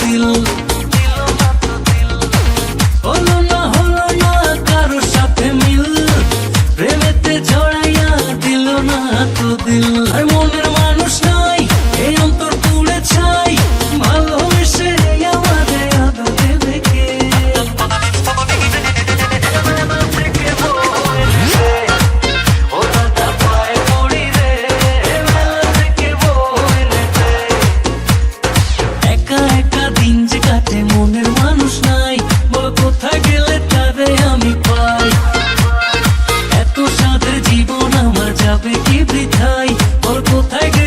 দিল, হলো না হলো না কারও সাথে মিল, প্রেমেতে জড়াইয়া দিল না তো দিল। আর মনের ছাই ওর কোথায়